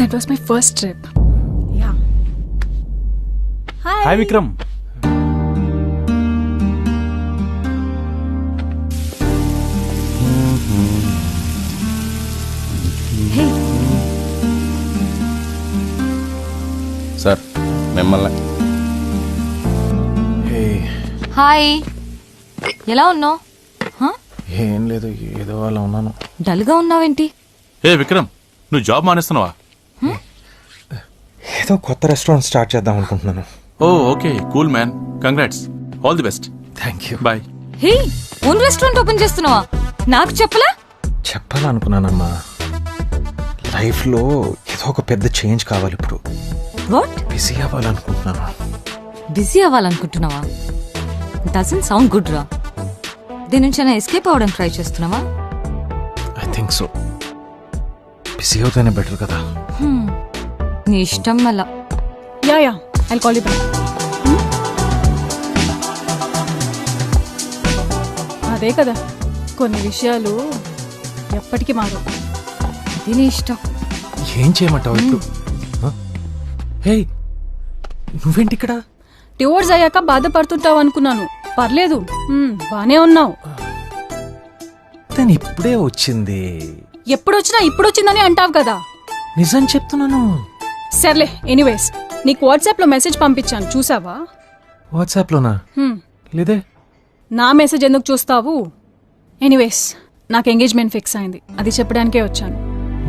That was my first trip yeah hi Vikram sir మిమ్మల్ని ఏ hi ఎలా ఉన్నావు? ఏం లేదు ఏదో అలా ఉన్నాను. డల్గా ఉన్నావేంటి? ఏ విక్రమ్ నువ్వు జాబ్ మానేస్తున్నావా? ఏదో కొత్త రెస్టారెంట్ స్టార్ట్ చేద్దాం అనుకుంటున్నాను. ఓ okay. Cool man. Congrats. All the best. Thank you bye. Hey own restaurant open చేస్తున్నావా? నాకు చెప్పలా? చెప్పాలనుకున్నానమ్మా. లైఫ్లో ఏదో ఒక పెద్ద చేంజ్ కావాలి ఇప్పుడు. వాట్ బిజీ అవ్వాలనుకుంటున్నాను. బిజీ అవ్వాలనుకుంటున్నావా? డజన్ సౌండ్ గుడ్ రా. దీని నుంచి అయినా ఎస్కేప్ అవ్వడం ట్రై చేస్తున్నావా? ఐ థింక్ సో బిజీ అవుతేనే బెటర్ కదా. నీ ఇష్టం మళ్ళా yeah yeah. I call you back అదే కదా. కొన్ని విషయాలు ఎప్పటికీ మారు ఇది నీ ఇష్టం. ఏం చేయమంటావు ఇప్పుడు హే? నువ్వేంటి ఇక్కడ? డివోర్స్ అయ్యాక బాధపడుతుంటావు అనుకున్నాను. పర్లేదు. మ్మ్, బానే ఉన్నావు. తను ఇప్పుడే వచ్చింది. ఎప్పుడొచ్చినా ఇప్పుడు వచ్చిందని అంటావు కదా. నిజం చెప్తున్నాను. సర్లే ఎనీవేస్ నీకు వాట్సాప్లో మెసేజ్ పంపించాను చూసావా? వాట్సాప్లోనా? హ్మ్, లేదే? నా మెసేజ్ ఎందుకు చూస్తావు? ఎనీవేస్ నాకు ఎంగేజ్మెంట్ ఫిక్స్ అయింది అది చెప్పడానికే వచ్చాను.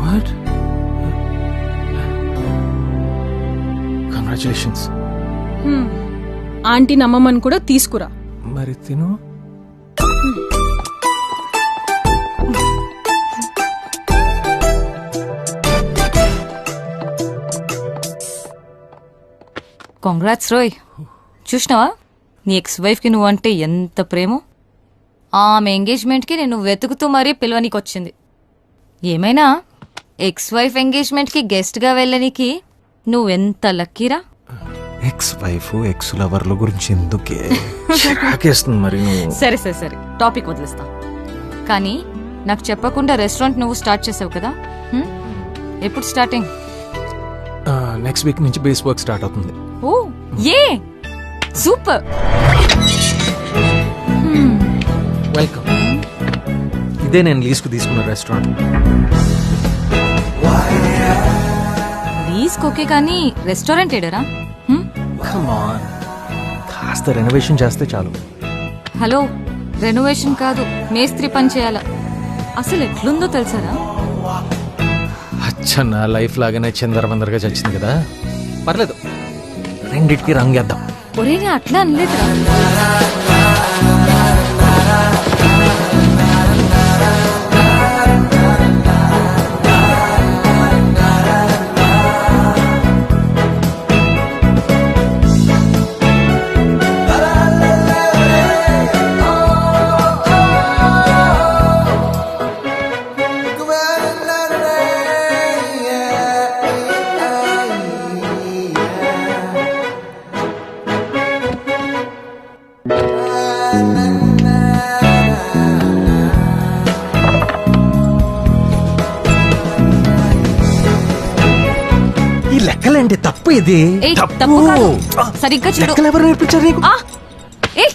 వాట్? కంగ్రాచులేషన్స్ హ్మ్, ఆంటీ నమ్మమని కూడా తీసుకురా. మరి తిను. కాంగ్రాట్స్ రోయ్ చూసినావా? నీ ఎక్స్ వైఫ్కి నువ్వు అంటే ఎంత ప్రేమో? ఆమె ఎంగేజ్మెంట్కి నేను వెతుకుతూ మరీ పిలవనీకి వచ్చింది ఏమైనా ఎక్స్ వైఫ్ ఎంగేజ్మెంట్కి గెస్ట్గా వెళ్ళనీకి నువ్వెంత లక్కీరా ఎక్స్ వైఫ్ ఎక్స్ లవర్ల గురించి ఎందుకే? చిరాకేస్తుంది మరి నువ్వు. సరే సరే సరే. టాపిక్ వదిలేస్తా. కానీ నాకు చెప్పకుండా రెస్టారెంట్ నువ్వు స్టార్ట్ చేసావు కదా? హ్మ్? ఎప్పుడు స్టార్టింగ్ నెక్స్ట్ వీక్ నుంచి బేస్ వర్క్ స్టార్ట్ అవుతుంది. ఓ ఏ? సూపర్. వెల్కమ్ ఇదే నేను లీజ్కు తీసుకున్న రెస్టారెంట్ లీజ్కి ఓకే కానీ రెస్టారెంట్ ఏడరా? కాస్త రెనోవేషన్ చేస్తే చాలు. హలో రెనోవేషన్ కాదు మేస్త్రి పని చేయాల. అసలు ఎట్లుందో తెలుసారా? అచ్చ నా లైఫ్ లాగానే చిందరమందరగా చచ్చింది కదా. పర్లేదు. రెండిటికి రంగేద్దాం. ఒరేగా అట్లా అనలేదు ఇది ఏయ్, తప్పు కాదు. సరిగ్గా చూడు. లెక్కలు ఎవరు నేర్పించారు నీకు ఆ! ఏ.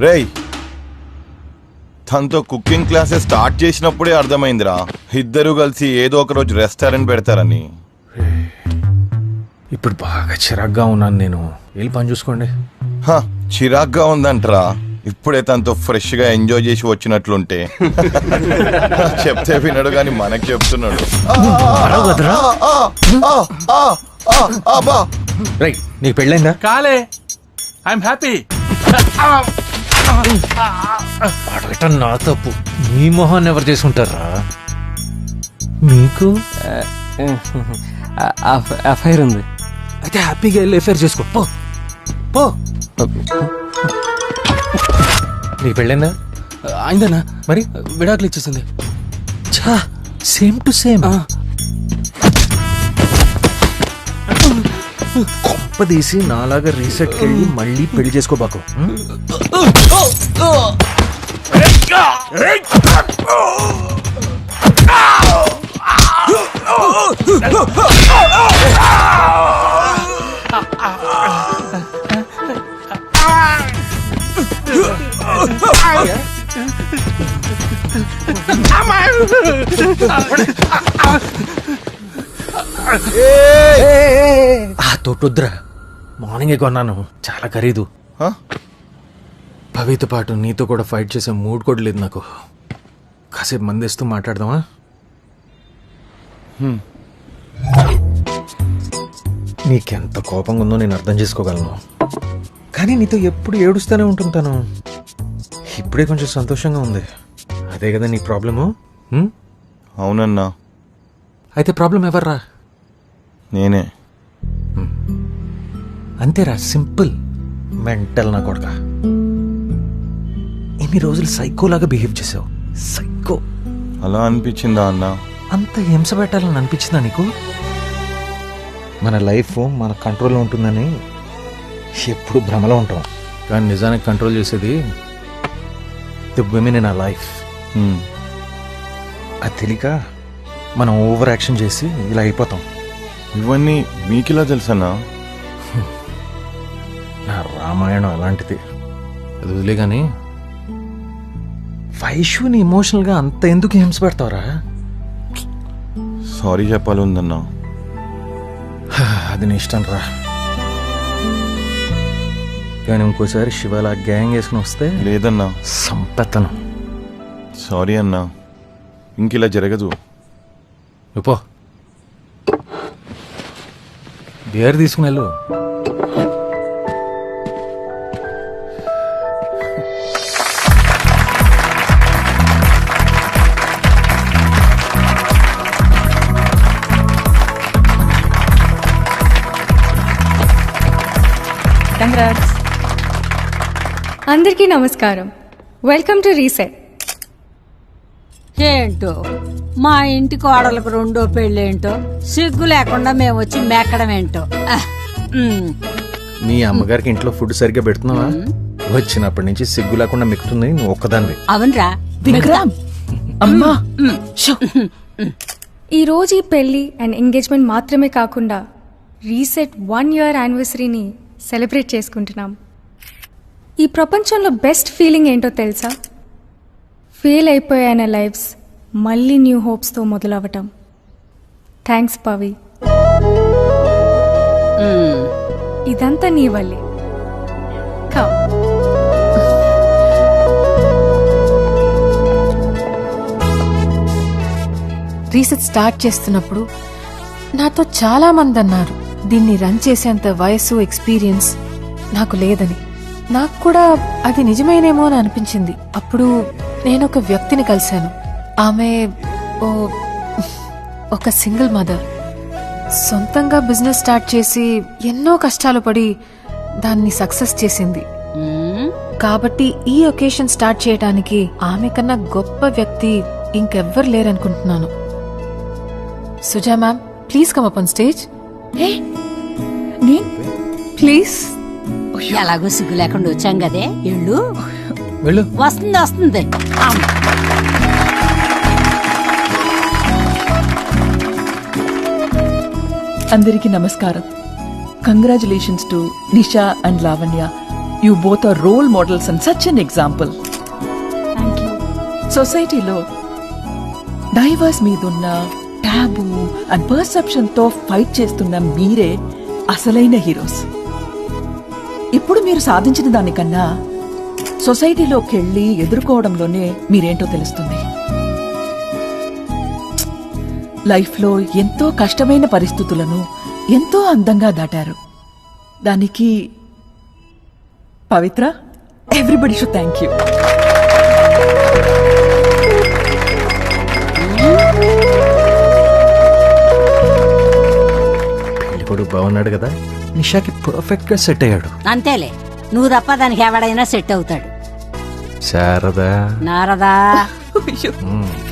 రేయ్ తనతో కుకింగ్ క్లాసెస్ స్టార్ట్ చేసినప్పుడే అర్థమైందిరా ఇద్దరు కలిసి ఏదో ఒక రోజు రెస్టారెంట్ పెడతారని ఇప్పుడు బాగా చిరాగ్గా ఉన్నాను నేను వెళ్ళి పని చూసుకోండి హ, చిరాగ్గా ఉందంటరా ఇప్పుడే తనతో ఫ్రెష్గా ఎంజాయ్ చేసి వచ్చినట్లుంటే చెప్తే వినడు కానీ మనకి చెప్తున్నాడు కదరా ఆ, ఆ, ఆ, ఆ, ఆ, బా. రై నీకు పెళ్ళైందా కాలే ఐఎమ్ హ్యాపీ అడగటం నా తప్పు. మీ మొహాన్ని ఎవరు చేసుకుంటారా? మీకు? ఎఫ్ఐఆర్ ఉంది. అయితే హ్యాపీగా వెళ్ళి ఎఫైర్ చేసుకో. పో. పో. నీకు పెళ్ళైందా? అయిందన్నా. మరి? విడాకులు ఇచ్చేసింది. ఛా సేమ్ టు సేమ్. కొంపదీసి నాలాగా రీసెట్కి వెళ్ళి మళ్ళీ పెళ్ళి చేసుకోబాకు? ఆ తోటొద్దురా. మార్నింగే కొన్నాను. చాలా ఖరీదు. భవితో పాటు నీతో కూడా ఫైట్ చేసే మూడ్ కూడా లేదు నాకు. కాసేపు మందేస్తూ మాట్లాడదామా? నీకెంత కోపంగా ఉందో నేను అర్థం చేసుకోగలను. కానీ నీతో ఎప్పుడు ఏడుస్తూనే ఉంటుంటాను. ఇప్పుడే కొంచెం సంతోషంగా ఉంది. అదే కదా నీ ప్రాబ్లము? అవునన్నా. అయితే ప్రాబ్లం ఎవర్రా? నేనే. అంతేరా సింపుల్. మెంటల్ నా కొడక. ఇన్ని రోజులు సైకోలాగా బిహేవ్ చేసావు? సైకో. అలా అనిపించిందా అన్నా? అంత హింస పెట్టాలని అనిపించిందా నీకు? మన లైఫ్ మన కంట్రోల్లో ఉంటుందని ఎప్పుడు భ్రమలో ఉంటాం. కానీ నిజానికి కంట్రోల్ చేసేది? ది విమెన్ ఇన్ ఆ లైఫ్. అది తెలియక మనం ఓవర్ యాక్షన్ చేసి ఇలా అయిపోతాం. ఇవన్నీ మీకిలా తెలుసన్నా? నా రామాయణం అలాంటిది. అది వదిలే కానీ వైశ్యుని ఎమోషనల్గా అంత ఎందుకు హింస పెడతావురా? సారీ చెప్పాలి ఉందన్నా అది నీ ఇష్టం రా కానీ ఇంకోసారి శివాల గ్యాంగ్ వేసుకుని వస్తే లేదన్నా. సంపెత్తను. సారీ అన్నా. ఇంకిలా జరగదు. నువ్వు పో. బియర్ తీసుకుని వెళ్ళు. కంగ్రాట్స్ అందరికీ నమస్కారం. వెల్కమ్ టు రీసెట్ ఏంటో? మా ఇంటి కోడలకు రెండో పెళ్ళేంటో? సిగ్గు లేకుండా మేము వచ్చి మెక్కడం ఏంటో. మీ అమ్మగారికి ఇంట్లో ఫుడ్ సరిగ్గా పెడుతున్నావా? వచ్చినప్పటి నుంచి సిగ్గు లేకుండా మిక్కుతుంది నువ్వు ఒక్కదాన్ని అవునరా. విక్రమ్! అమ్మా! ఈ రోజు ఈ పెళ్ళి అండ్ ఎంగేజ్మెంట్ మాత్రమే కాకుండా రీసెట్ వన్ ఇయర్ యానివర్సరీని సెలబ్రేట్ చేసుకుంటున్నాం. ఈ ప్రపంచంలో బెస్ట్ ఫీలింగ్ ఏంటో తెలుసా? ఫెయిల్ అయిపోయాన లైఫ్స్ మళ్ళీ న్యూ హోప్స్తో మొదలవటం థ్యాంక్స్ పవి. ఇదంతా నీ వల్లే. రీసెట్ స్టార్ట్ చేస్తున్నప్పుడు నాతో చాలా మంది అన్నారు దీన్ని రన్ చేసేంత వయసు ఎక్స్పీరియన్స్ నాకు లేదని. నాకు కూడా అది నిజమేనేమో అని అనిపించింది. అప్పుడు నేను ఒక వ్యక్తిని కలిశాను. ఆమె ఓ ఒక సింగిల్ మదర్. సొంతంగా బిజినెస్ స్టార్ట్ చేసి ఎన్నో కష్టాలు పడి దాన్ని సక్సెస్ చేసింది. కాబట్టి ఈ ఒకేషన్ స్టార్ట్ చేయడానికి ఆమె కన్నా గొప్ప వ్యక్తి ఇంకెవ్వరు లేరనుకుంటున్నాను. Suja ma'am please come up on stage. నేను ప్లీజ్. ఎలాగో సిగ్గు లేకుండా వచ్చాం కదే. ఇళ్ళు వెళ్ళు. వస్తుంది వస్తుంది. అందరికీ నమస్కారం. Congratulations to Nisha and Lavanya you both are role models and such an example సొసైటీలో డైవర్స్ మీదున్న టాబు అండ్ పర్సెప్షన్తో ఫైట్ చేస్తున్న మీరే అసలైన హీరోస్. ఇప్పుడు మీరు సాధించిన దానికన్నా సొసైటీలోకి వెళ్ళి ఎదుర్కోవడంలోనే మీరేంటో తెలుస్తుంది. లైఫ్లో ఎంతో కష్టమైన పరిస్థితులను ఎంతో అందంగా దాటారు. దానికి Pavitra? Everybody should thank you బాగున్నాడు కదా? నిషాకి పర్ఫెక్ట్గా సెట్ అయ్యాడు. అంతేలే. నువ్వు తప్ప దానికి ఎవడైనా సెట్ అవుతాడు. శారదా. నారదా.